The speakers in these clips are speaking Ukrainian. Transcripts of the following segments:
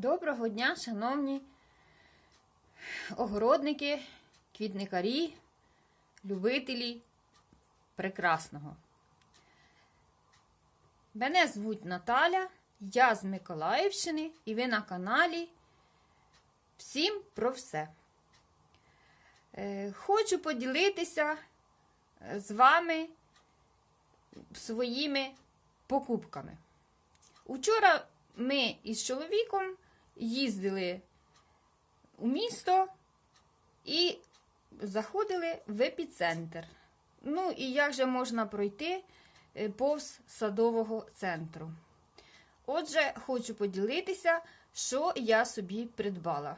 Доброго дня, шановні огородники, квітникарі, любителі прекрасного. Мене звуть Наталя, я з Миколаївщини і ви на каналі Всім про все. Е, Хочу поділитися е, з вами своїми покупками. Учора ми із чоловіком їздили у місто і заходили в епіцентр. Ну, і як же можна пройти е, повз садового центру? Отже, хочу поділитися, що я собі придбала.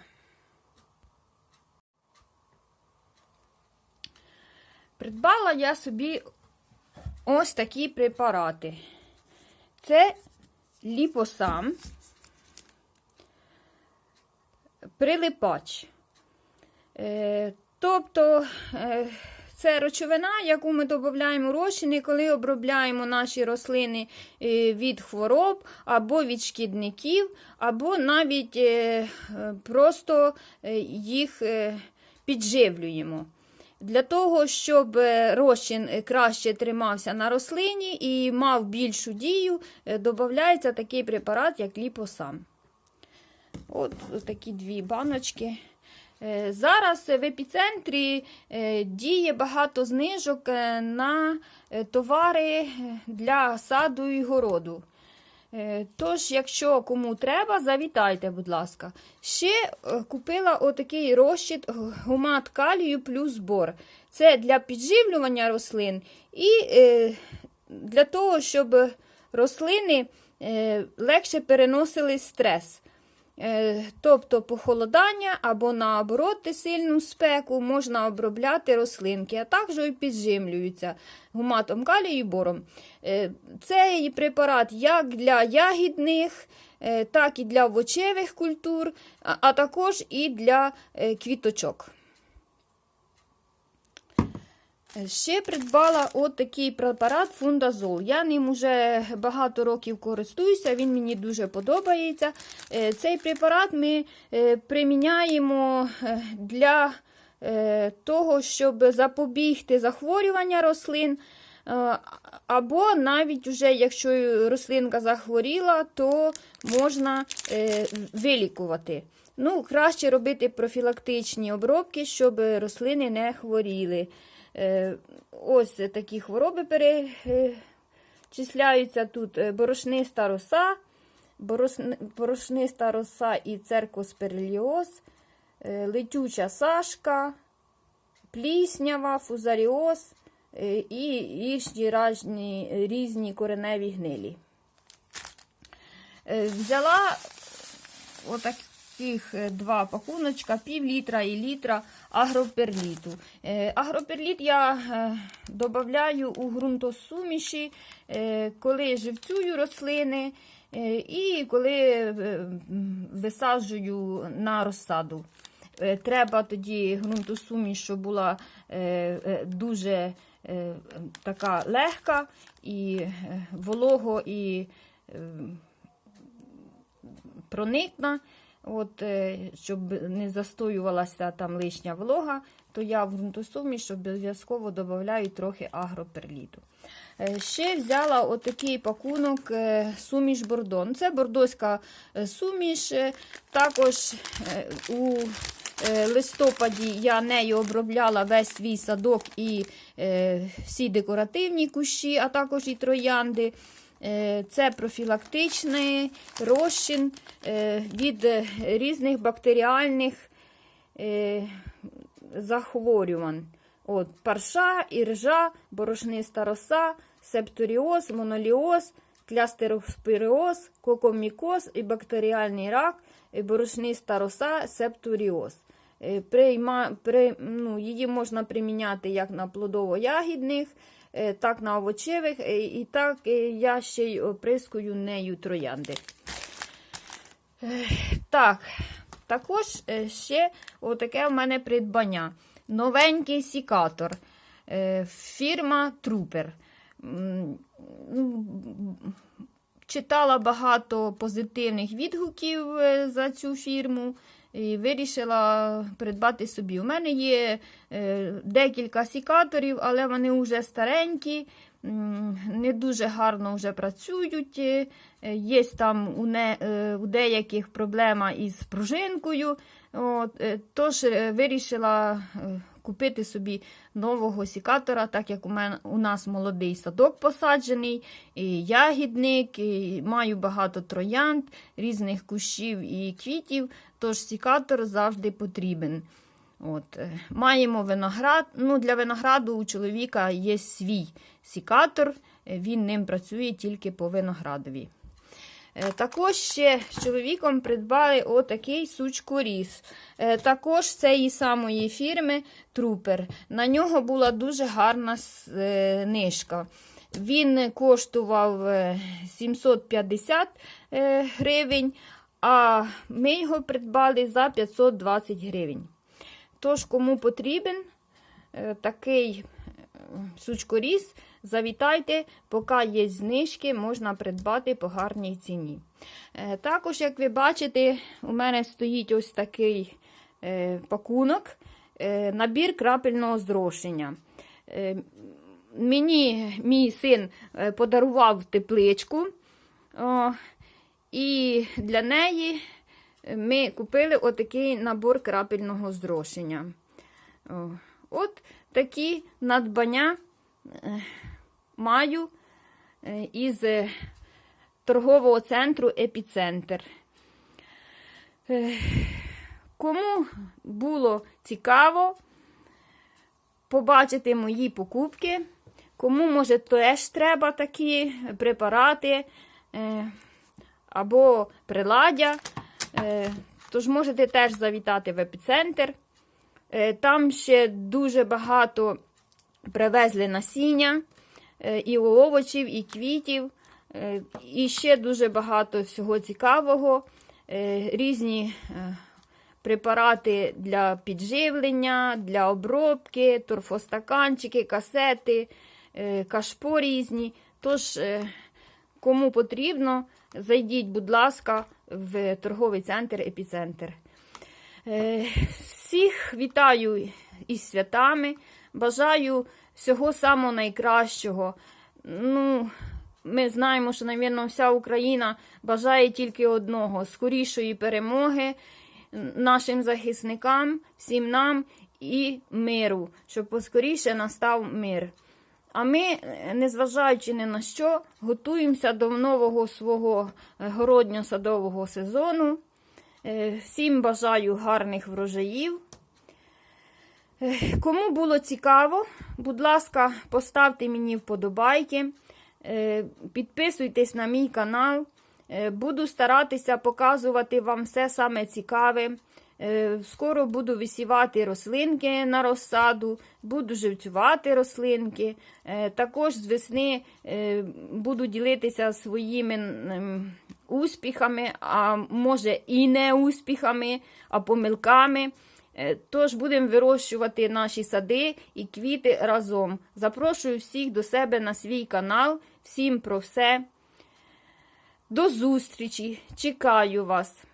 Придбала я собі ось такі препарати. Це ліпосам, прилипач. Е, тобто е, це речовина, яку ми додаємо розчини, коли обробляємо наші рослини е, від хвороб, або від шкідників, або навіть просто їх підживлюємо. Для того, щоб розчин краще тримався на рослині і мав більшу дію, додається такий препарат, як ліпосам. От, такі дві баночки. Е, Зараз в епіцентрі е, діє багато знижок е, на товари для саду і городу. Тож, якщо кому треба, завітайте, будь ласка. Ще купила отакий розчит гумат калію плюс бор. Це для підживлювання рослин і для того, щоб рослини легше переносили стрес. Е, Тобто похолодання або наоборот сильну спеку можна обробляти рослинки, а також і підживлюються гуматом калію і бором. Е, Цей препарат як для ягідних, е, так і для овочевих культур, а- також і для квіточок. Е, Ще придбала от такий препарат фундазол. Я ним уже багато років користуюся, він мені дуже подобається. Е, Цей препарат ми е, приміняємо для того, щоб запобігти захворювання рослин. Або навіть уже, якщо рослинка захворіла, то можна вилікувати. Ну, краще робити профілактичні обробки, щоб рослини не хворіли. Е, Ось такі хвороби перечисляються тут е, борошниста роса, борошниста роса і церкосперліоз, е, летюча сашка, пліснява, фузаріоз і інші різні, різні кореневі гнилі. Взяла отаких е, два пакуночка, пів літра і літра агроперліту. Е, Агроперліт я е, додаю у ґрунтосуміші, коли живцюю рослини і коли висаджую на розсаду. Треба тоді ґрунтосуміш, щоб була дуже така легка і волого і проникна. От, е, щоб не застоювалася там лишня волога, то я в ґрунтосуміш обов'язково додаю трохи агроперліту. Е, Ще взяла отакий пакунок е, суміш бордон. Це бордоська суміш. Також у листопаді я нею обробляла весь свій садок і всі декоративні кущі, а також і троянди. Е, Це профілактичний розчин е, від різних бактеріальних е, захворювань. От, парша, іржа, борошниста роса, септоріоз, моноліоз, клястероспиріоз, кокомікоз і бактеріальний рак, борошниста роса, септоріоз. При, ну, її можна приміняти як на плодово-ягідних, так на овочевих, е, і так е, я ще й оприскую нею троянди. Е, Так, також е, ще отаке в мене придбання. Новенький сікатор. Е, Фірма Трупер. Ну, читала багато позитивних відгуків е, за цю фірму і вирішила придбати собі. У мене є е, декілька сікаторів, але вони вже старенькі, не дуже гарно вже працюють. Е, Є там у, не, е, у деяких проблема із пружинкою. От, тож вирішила купити собі нового сікатора, так як у мене у нас молодий садок посаджений, і ягідник, і маю багато троянд, різних кущів і квітів, тож сікатор завжди потрібен. От, е, маємо виноград. Ну, для винограду у чоловіка є свій сікатор, е, він ним працює тільки по виноградові. Е, Також ще з чоловіком придбали отакий сучкоріз. Е, Також з цієї самої фірми Трупер. На нього була дуже гарна е, нишка. Він коштував е, 750 е, гривень, а ми його придбали за 520 гривень. Тож, кому потрібен такий сучкоріз, завітайте, поки є знижки, можна придбати по гарній ціні. Е, Також, як ви бачите, у мене стоїть ось такий е, пакунок, е, набір крапельного зрошення. Мені мій син подарував тепличку, і для неї ми купили отакий набор крапельного зрошення. О, От такі надбання маю е, із е, торгового центру Епіцентр. Е, Кому було цікаво побачити мої покупки, кому, може, теж треба такі препарати або приладдя, тож можете теж завітати в епіцентр. Там ще дуже багато привезли насіння і овочів, і квітів, е, і ще дуже багато всього цікавого. Е, Різні е, препарати для підживлення, для обробки, торфостаканчики, касети, е, кашпо різні. Тож, е, кому потрібно, зайдіть, будь ласка, в торговий центр Епіцентр. Е, Всіх вітаю із святами. Бажаю всього самого найкращого. Ну, ми знаємо, що, мабуть, вся Україна бажає тільки одного скорішої перемоги нашим захисникам, всім нам і миру, щоб поскоріше настав мир. А ми, незважаючи ні на що, готуємося до нового свого е, городньо-садового сезону. Е, Всім бажаю гарних врожаїв. Е, Кому було цікаво, будь ласка, поставте мені вподобайки, е, підписуйтесь на мій канал. Е, Буду старатися показувати вам все саме цікаве. Скоро буду висівати рослинки на розсаду, буду живцювати рослинки. Також з весни буду ділитися своїми успіхами, а може і не успіхами, а помилками. Е, Тож будемо вирощувати наші сади і квіти разом. Запрошую всіх до себе на свій канал. Всім про все. До зустрічі! Чекаю вас!